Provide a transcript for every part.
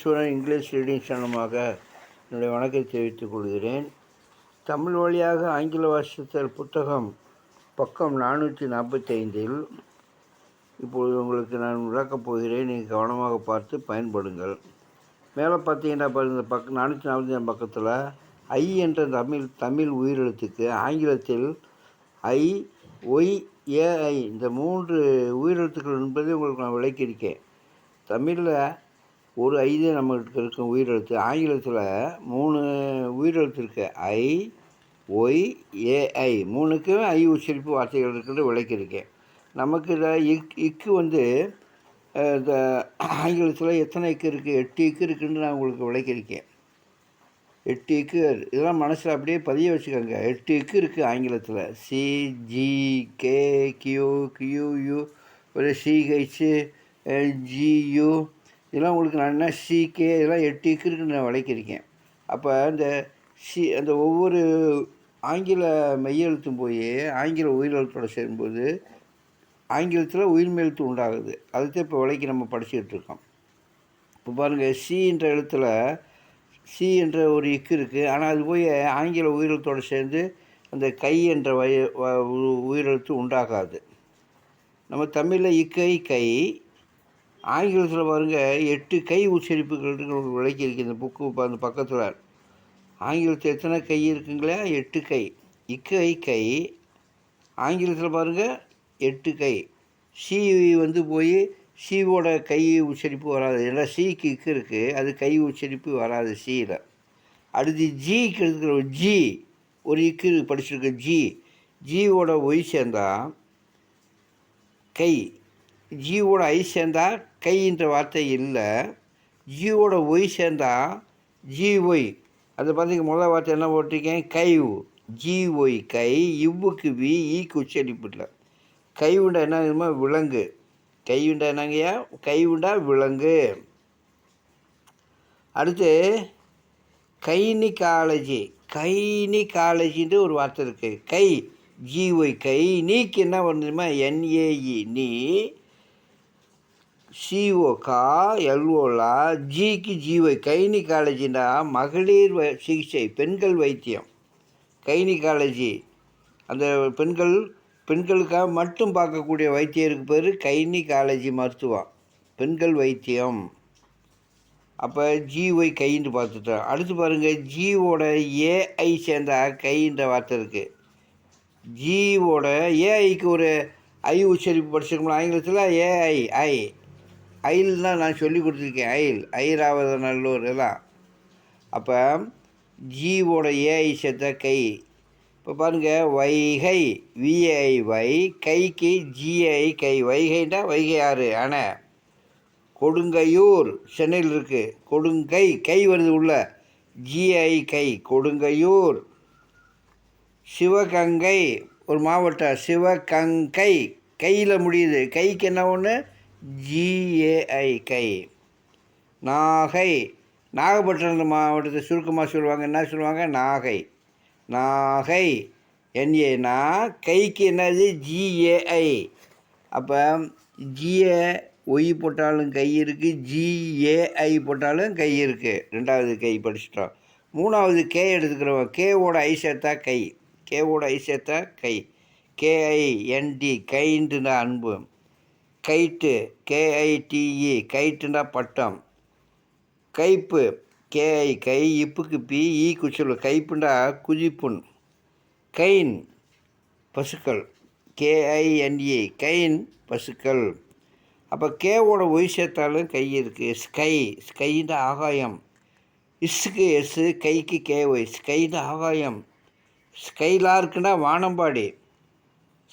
ஈஸ்வரன் English reading சேனமாக என்னுடைய வணக்கத்தை தெரிவித்துக் கொள்கிறேன். தமிழ் வழியாக ஆங்கில வாசித்தல் புத்தகம் பக்கம் நானூற்றி நாற்பத்தைந்தில். இப்பொழுது உங்களுக்கு நான் விளக்கப் போகிறேன். நீங்கள் கவனமாக பார்த்து பயன்படுங்கள். மேலே பார்த்தீங்கன்னா பக் இந்த பக்கம் நானூற்றி நாற்பத்தி பக்கத்தில் ஐ என்ற தமிழ் தமிழ் உயிரெழுத்துக்கு ஆங்கிலத்தில் ஐ ஒய் ஏஐ இந்த மூன்று உயிரெழுத்துக்கள் என்பதை உங்களுக்கு நான் விளக்கியிருக்கேன். தமிழில் ஒரு ஐ தான் நம்மகிட்ட இருக்கும் உயிரெழுத்து. ஆங்கிலத்தில் மூணு உயிரெழுத்து இருக்கு. ஐ ஒய் ஏஐ மூணுக்கும் ஐ உச்சரிப்பு வார்த்தைகள் இருக்கிறது விளக்கியிருக்கேன் நமக்கு இதை இக் இக்கு வந்து இந்த ஆங்கிலத்தில் எத்தனை இக்கு இருக்குது எட்டு இக்கு இருக்குன்னு நான் உங்களுக்கு விளக்கியிருக்கேன். எட்டு இக்கு இதெல்லாம் மனசில் அப்படியே பதிய வச்சுக்கோங்க. எட்டு இக்கு இருக்குது ஆங்கிலத்தில். C G K Q Q U ஒரு சிஹெச் ஜியு இதெல்லாம் உங்களுக்கு நான் என்ன சிகே இதெல்லாம் எட்டு இக்குருக்கு நான் விளக்கியிருக்கேன் அப்போ இந்த சி அந்த ஒவ்வொரு ஆங்கில மெய்யெழுத்தும் போய் ஆங்கில உயிரெழுத்தோடு சேரும்போது ஆங்கிலத்தில் உயிர்மெழுத்து உண்டாகுது. அதுதான் இப்போ விலைக்கு நம்ம படிச்சுக்கிட்டு இருக்கோம். இப்போ பாருங்கள் சி என்ற எழுத்தில் சி என்ற ஒரு இக்கு இருக்குது ஆனால் அது போய் ஆங்கில உயிரெழுத்தோடு சேர்ந்து அந்த கை என்ற வய வ- உ- உயிரெழுத்து உண்டாகாது. நம்ம தமிழில் இக்கை கை ஆங்கிலத்தில் பாருங்கள் எட்டு கை உச்சரிப்புகள் உங்களுக்கு விளக்கி இருக்கு இந்த புக்கு அந்த பக்கத்தில். ஆங்கிலத்தில் எத்தனை கை இருக்குங்களா? எட்டு கை. இக்கை கை. ஆங்கிலத்தில் பாருங்கள் எட்டு கை. சி வந்து போய் சீவோட கை உச்சரிப்பு வராது. ஏன்னா சீக்கு இக்கு இருக்குது அது கை உச்சரிப்பு வராது சியில் அடுத்து ஜிக்கு இருக்கிற ஜி ஒரு இக்கு படிச்சிருக்க ஜி. ஜியோட ஒய் சேர்ந்தா கை. ஜீவோட ஐ சேர்ந்தா கைன்ற வார்த்தை இல்லை. ஜீவோட ஒய் சேர்ந்தா ஜி ஒய் அதை பார்த்திங்க முதல் வார்த்தை என்ன போட்டிருக்கேன்? கைவு. ஜி ஒய் கை. இவ்வுக்கு வி ஈக்கு உச்சரிப்பு கை கைவுண்டா என்ன தெரியுமா? விலங்கு. உண்டா என்னங்கய்யா? உண்டா விலங்கு. அடுத்து கைனிகாலஜி கைனிகாலஜின்ற ஒரு வார்த்தை இருக்குது கை. ஜிஒய் கை. நீக்கு என்ன பண்ணுதுமா என்ஏஇ நீ சிஓ கா எல்ஓலா ஜிக்கு ஜிஒய் கைனிகாலஜின்னா மகளிர் வ சிகிச்சை பெண்கள் வைத்தியம். கைனிகாலஜி அந்த பெண்கள் பெண்களுக்காக மட்டும் பார்க்கக்கூடிய வைத்தியருக்கு பேர் கைனிகாலஜி மருத்துவம். பெண்கள் வைத்தியம். அப்போ ஜிஒய் கைன்னு பார்த்துட்டோம் அடுத்து பாருங்கள் ஜியோட ஏஐ சேர்ந்த கைன்ற வார்த்தை இருக்குது ஜியோட ஏஐக்கு ஒரு ஐ உச்சரிப்பு படிச்சிருக்கோம் ஆங்கிலத்தில் ஏஐ ஐ ஐல் தான் நான் சொல்லி கொடுத்துருக்கேன் ஐல் ஐராவத நல்லூர் எல்லாம். அப்போ ஜீவோட ஏஐ சேர்த்த கை. இப்போ பாருங்கள் வைகை விஐ வை கைக்கு ஜிஐ கை. வைகைன்னா வைகை ஆறு அணை. கொடுங்கையூர் சென்னையில் இருக்குது கொடுங்கை கை வருது உள்ள. ஜிஐ கை. கொடுங்கையூர். சிவகங்கை ஒரு மாவட்டம். சிவகங்கை கையில் முடியுது. கைக்கு என்ன ஒன்று ஜிஏஐ கை நாகை. நாகப்பட்டினம் மாவட்டத்தை சுருக்கமாக சொல்லுவாங்க என்ன சொல்லுவாங்க? நாகை. நாகை. என்ஏனா கைக்கு என்னது? ஜிஏஐ. அப்போ ஜிஏ ஒய் போட்டாலும் கை இருக்குது ஜிஏஐ போட்டாலும் கை இருக்குது ரெண்டாவது கை படிச்சிட்டோம். மூணாவது கே எடுத்துக்கிறோம். கேவோட ஐ சேர்த்தா கை. கேவோட ஐ சேர்த்தா கை. கேஐஎன்டி கைன்றுனா அன்பு. கைட்டு கேஐடிஇ கைட்டுனா பட்டம். கைப்பு கேஐ கை இப்புக்கு பி ஈ குச்சல் கைப்புண்டா குதிப்புண். கைன் பசுக்கள். கேஐஎன்இ கைன் பசுக்கள். அப்போ கேவோட ஒய் சேர்த்தாலும் கை இருக்குது ஸ்கை ஸ்கைன்ற ஆகாயம். இஸ்ஸுக்கு எஸ்ஸு கைக்கு கே ஒய் ஸ்கைன்ற ஆகாயம். ஸ்கைலார்க்குன்னா வானம்பாடி.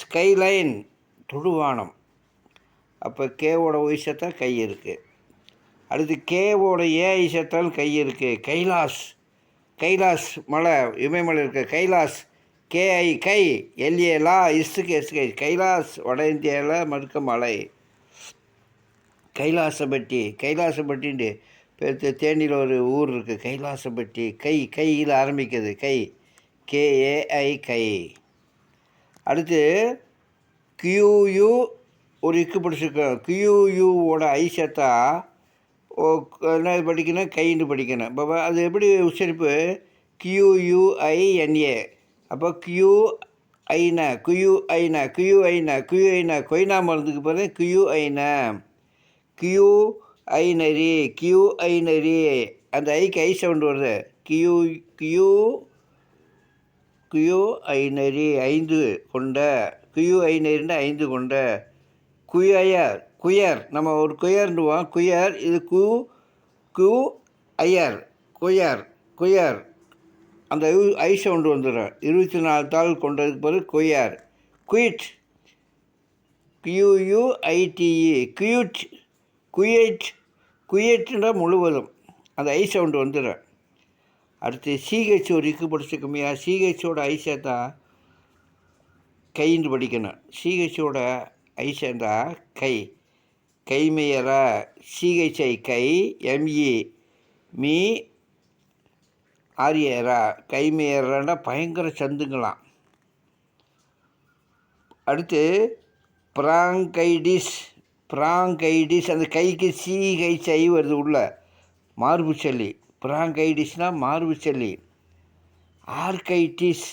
ஸ்கைலைன் தொடுவானம். அப்போ கேவோட ஒய் சேர்த்தா கை இருக்குது அடுத்து கேவோட ஏஐ சேர்த்தாலும் கை இருக்குது கைலாஸ் கைலாஸ் மலை இமயமலை இருக்க கைலாஸ் கேஐ கை எல்ஏ லா இஸ்ஸுக்கு எஸ்கை கைலாஸ் வட இந்தியாவில் மறுக்க மலை. கைலாசப்பட்டி கைலாசப்பட்டின்ட்டு பேர்த்து தேனியில் ஒரு ஊர் இருக்குது கைலாசப்பட்டி. கை கையில் ஆரம்பிக்குது. கை. கேஏஐ கை. அடுத்து கியூயு ஒரு இக்கு பிடிச்சிருக்கோம் கியூயூவோட ஐ சேர்த்தா ஓ என்ன படிக்கணும்? கைன்னு படிக்கணும். இப்போ அது எப்படி உச்சரிப்பு? கியூயூஐஎன்ஏ அப்போ கியூ ஐனா குயு ஐனா குயு ஐனா குயு ஐநா கொய்னா மருந்துக்கு பிறகு கியூ ஐனா கியூ ஐனரி கியூ ஐனரி அந்த ஐக்கு ஐ சவுண்டு வருது. கியூ கியூ கியூ ஐநரி ஐந்து கொண்ட. கியூ ஐநரின்னு ஐந்து கொண்ட. Quire quire. நம்ம ஒரு குயர்னுவோம் குயர் இது கு கு ஐயர். Queer queer. அந்த ஐ- சவுண்டு வந்துடும். இருபத்தி நாலு தாள் கொண்டதுக்கு பிறகு quire. Quite. Q U I T E. Cute. Quite. குயிட்னா முழுவதும். அந்த ஐ சவுண்டு வந்துடும். அடுத்து சிஹெச் ஒரு இக்கு படிச்சு கம்மியாக சிஹெச்சோட ஐ சேர்த்தா கைன்னு படிக்கணும். சிஹெச்சோட ஐ சேர்ந்தா கை. கைமையரா சிஹெச்ஐ கை. ME me ஆரியரா. கைமையரான்னா பயங்கர சந்துங்களாம். அடுத்து பிராங்கைடிஸ். பிராங்கைடிஸ் அந்த கைக்கு சிஹெச்ஐ வருது உள்ள. மார்பு சளி பிராங்கைடிஸ்னால் மார்பு சளி ஆர்கைட்டிஸ்.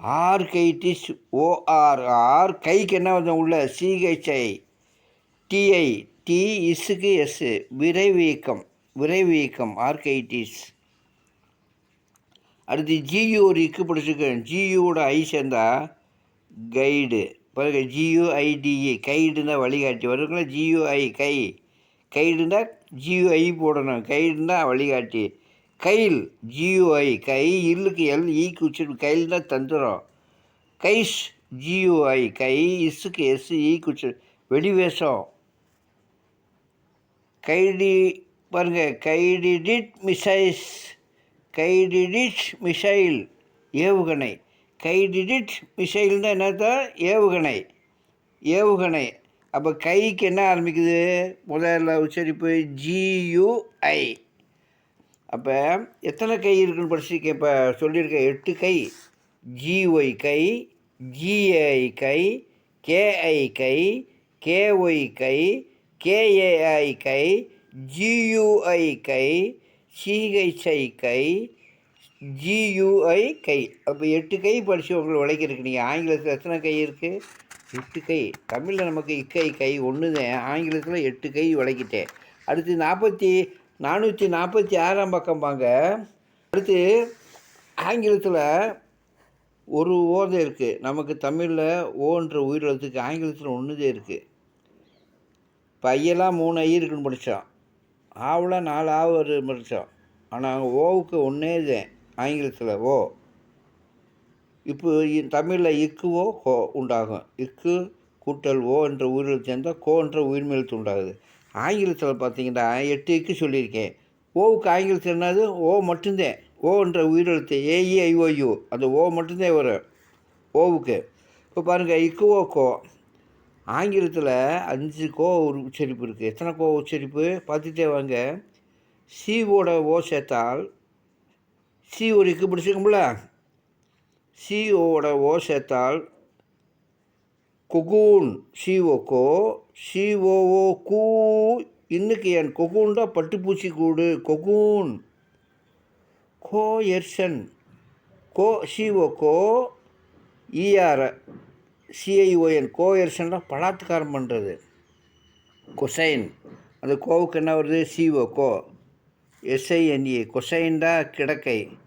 ஆர்கைட்டிஸ் ஓஆர்ஆர் கைக்கு என்ன வந்தோம் உள்ள? C H I T I T இஸுக்கு S விரைவீக்கம் விரைவீக்கம் ஆர்கைட்டிஸ். அடுத்து ஜியு ஒரு இக்கு பிடிச்சிருக்கேன். ஜியூவோட ஐ சேர்ந்தா கைடு. பிறகு ஜியூஐடிஇ கைடுனா வழிகாட்டி. வருங்களா ஜியூஐ கை. கைடுனா ஜியூஐ போடணும். கைடுனா வழிகாட்டி. கைல் ஜியூஐ கை இல்லுக்கு எல் ஈக்கு கையில் தான் தந்துடும் கைஸ் ஜியூஐ கை இஸ்ஸுக்கு எஸ் ஈக்கு உச்சிரு வெடிவேஷம் கைடி பாருங்க கைடிடிட் மிசைஸ் கைடிடிட் மிசைல் ஏவுகணை. கைடிடிட் மிசைல்னா என்னத்தான் ஏவுகணை. ஏவுகணை. அப்போ கைக்கு என்ன ஆரம்பிக்குது? முதல்ல உச்சரிப்பு ஜியூஐ. அப்போ எத்தனை கை இருக்குன்னு படிச்சிருக்கேன். இப்போ சொல்லியிருக்கேன். எட்டு கை. ஜிஒய் கை ஜிஏஐ கை கேஐ கை கேஒய் கை கேஏஐ கை ஜியூஐ கை சிஹெச்ஐ கை ஜியூஐ கை. அப்போ எட்டு கை படித்து உங்களுக்கு உழைக்கிறதுக்கு நீங்கள் ஆங்கிலத்தில் எத்தனை கை இருக்குது எட்டு கை. தமிழில் நமக்கு இக்கை கை ஒன்று தான் ஆங்கிலத்தில் எட்டு கை விளக்கிட்டேன் அடுத்து நாற்பத்தி நானூற்றி நாற்பத்தி ஆறாம் பக்கம் பாங்க அடுத்து ஆங்கிலத்தில் ஒரு ஓதை இருக்குது நமக்கு தமிழில் ஓன்ற உயிரிழத்துக்கு ஆங்கிலத்தில் ஒன்றுதே இருக்குது இப்போ ஐயெல்லாம் மூணு ஐ இருக்குன்னு படித்தோம் ஆவலாக நாலு ஆவு படித்தோம் ஆனால் ஓவுக்கு ஒன்றே தான் ஆங்கிலத்தில் ஓ. இப்போ தமிழில் இக்குவோ கோ உண்டாகும். இக்கு கூட்டல் ஓ என்ற உயிரெழுத்து சேர்ந்தால் கோ என்ற உயிர்மெழுத்து உண்டாகுது. ஆங்கிலத்தில் பார்த்தீங்கன்னா எட்டு இக்கு சொல்லியிருக்கேன். ஓவுக்கு ஆங்கிலத்தில் என்னது? ஓ மட்டும்தான். ஓ என்ற உயிரெழுத்து ஏஇஐஓயு அந்த ஓ மட்டும்தான் வரும். ஓவுக்கு. இப்போ பாருங்கள் ஓ கோ ஆங்கிலத்தில் அஞ்சு கோ ஒரு உச்சரிப்பு இருக்குது எத்தனை கோ உச்சரிப்பு? பார்த்துட்டே வாங்க. சிஓட ஓ சேர்த்தால் சி ஒரு இக்கு பிடிச்சிக்கும்ல சிஓட ஓ சேர்த்தால் கொகூன் சிஓக்கோ சிஓஓ கூ. இன்னுக்கு என் கொகூன்டா பட்டுப்பூச்சி கூடு. கொகூன். கோ எர்சன் கோ சிஓக்கோ இஆர் சிஐஓஎன் கோஎர்சன்டா பலாத்காரம் பண்ணுறது கொசைன். அந்த கோவுக்கு என்ன வருது? சிஓ கோ. எஸ்ஐஎன்இ கொசைன்டா கிடக்கை.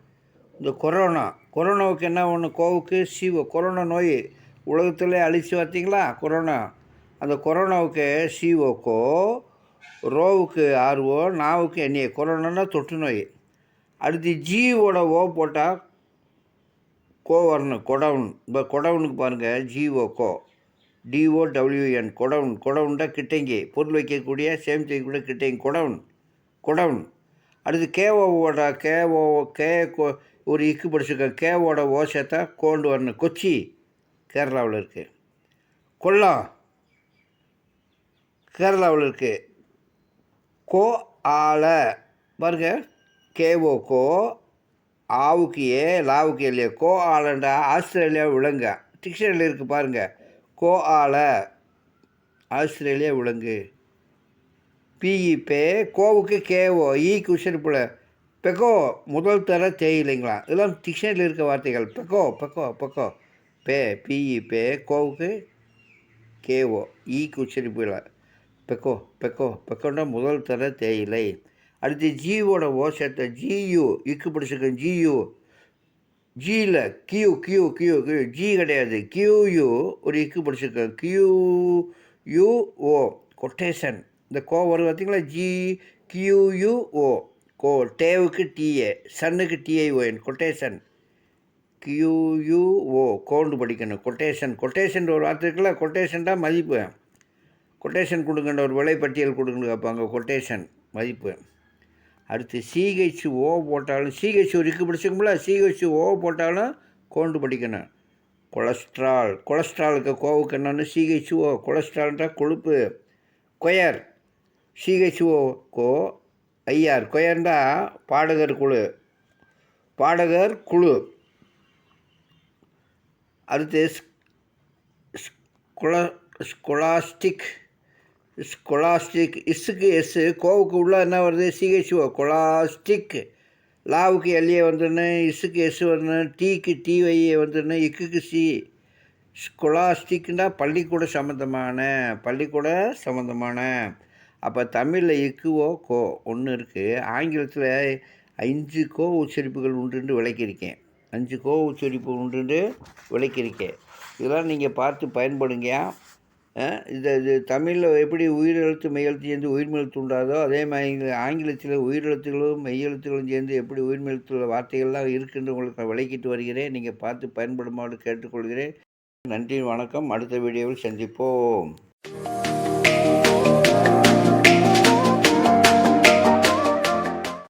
இந்த கொரோனா. கொரோனாவுக்கு என்ன ஒன்று கோவுக்கு சிஓ கொரோனா நோய். உலகத்தில் அழிச்சு பார்த்தீங்களா? கொரோனா. அந்த கொரோனாவுக்கு சிஓக்கோ ரோவுக்கு ஆர்ஓ நாவுக்கு என்ஏ கொரோனானா தொற்று நோய். அடுத்து ஜிஓட ஓ போட்டால் கோ வரணும் கொடவுன். இப்போ கொடவுனுக்கு பாருங்கள் GO go DO WN godown. கொடவுன்டா கிட்டங்கி. பொருள் வைக்கக்கூடிய சேமித்து வைக்கக்கூடிய கிட்டங்கி. கொடவுன். கொடவுன். அடுத்து கேஓவோட கேஓ கே கோ ஒரு இக்கு படிச்சிருக்கேன் கேவோட ஓ சேர்த்தா கோண்டு வரணும் கொச்சி கேரளாவில் இருக்குது கொல்லம் கேரளாவில் இருக்குது கோ ஆல பாருங்க. கேஓ கோ. ஆவுக்கு ஏ லாவுக்கு இல்லையே. கோ ஆலண்டா ஆஸ்திரேலியா விலங்க. டிக்ஷனரியில் இருக்குது பாருங்கள் கோ ஆல ஆஸ்திரேலியா விலங்கு. பிஇ பே. கோவுக்கு கேஓ இ குஷன் போல பெக்கோ முதல் தர தேயிலைங்களா? இதெல்லாம் டிக்ஷனரியில் இருக்க வார்த்தைகள். பெக்கோ பெக்கோ பெக்கோ. பே பிஇ பே. கோவுக்கு கேஓ இ உச்சரிப்பில் பெக்கோ பெக்கோ பெக்கோன்னா முதல் தர தேயிலை. அடுத்து ஜியோட ஓ ஜியு இக்கு பிடிச்சிருக்கேன் G U. ஜியில் Q Q Q Q G கிடையாது. கியூயூ ஒரு இக்கு பிடிச்சிருக்கேன் கியூ யூ ஓ கொட்டேஷன். இந்த கோ வரும் பார்த்தீங்களா? G QU O. கோ டேவுக்கு டிஏ சன்னுக்கு டிஐஓஎன் கொட்டேஷன். கியூயு ஓ கோண்டு படிக்கணும். கொட்டேஷன் கொட்டேஷன் ஒரு வார்த்தை இருக்குல்ல? கொட்டேஷன் தான் மதிப்பு. கொட்டேஷன் கொடுங்கன்ற ஒரு விலைப்பட்டியல் கொடுங்கன்னு கேட்பாங்க கொட்டேஷன் மதிப்பு. அடுத்து சிஹெச் ஓ போட்டாலும் சிஹெச் ஒரு இருக்கு பிடிச்சிக்கும்ல சிஹெச் ஓ போட்டாலும் கோண்டு படிக்கணும். கொலஸ்ட்ரால். கொலஸ்ட்ராலுக்கு கோவுக்கு என்னன்னு? சிஹெச்ஓ கொலஸ்ட்ரால்ன்றா கொழுப்பு. Choir. C H O O கோ ஐஆர். கொயர்ண்டா பாடகர் குழு. பாடகர் குழு. அடுத்து ஸ்கொலா ஸ்கொலாஸ்டிக் கொலாஸ்டிக் இஸ்ஸுக்கு எஸ்ஸு கோவுக்கு உள்ளே என்ன வருது சிஹெச்ஓ கொலாஸ்டிக் லாவுக்கு எல்ஏ வந்துடணும் இஸ்ஸுக்கு எஸ் வரணும் டீக்கு டிஒய்ஏ வந்துடணும் இக்குக்கு சி ஸ்கொலாஸ்டிக்னா பள்ளிக்கூட சம்மந்தமான பள்ளிக்கூட சம்மந்தமான அப்போ தமிழில் இக்குவோ கோ ஒன்று இருக்குது ஆங்கிலத்தில் அஞ்சு கோ உச்சரிப்புகள் உண்டுன்னு விளக்கியிருக்கேன் அஞ்சு கோ உச்சரிப்பு உண்டுன்னு விளக்கியிருக்கேன் இதெல்லாம் நீங்கள் பார்த்து பயன்படுங்க இந்த இது தமிழில் எப்படி உயிரெழுத்து மெய்யெழுத்து சேர்ந்து உயிர்மெழுத்து உண்டாதோ அதே மாதிரி ஆங்கிலத்தில் உயிரெழுத்துகளும் மெய்யெழுத்துகளும் சேர்ந்து எப்படி உயிர்மெழுத்துள்ள வார்த்தைகள்லாம் இருக்குன்னு உங்களுக்கு நான் விளக்கிட்டு வருகிறேன். நீங்கள் பார்த்து பயன்படுமாறு கேட்டுக்கொள்கிறேன். நன்றி வணக்கம். அடுத்த வீடியோவில் சந்திப்போம்.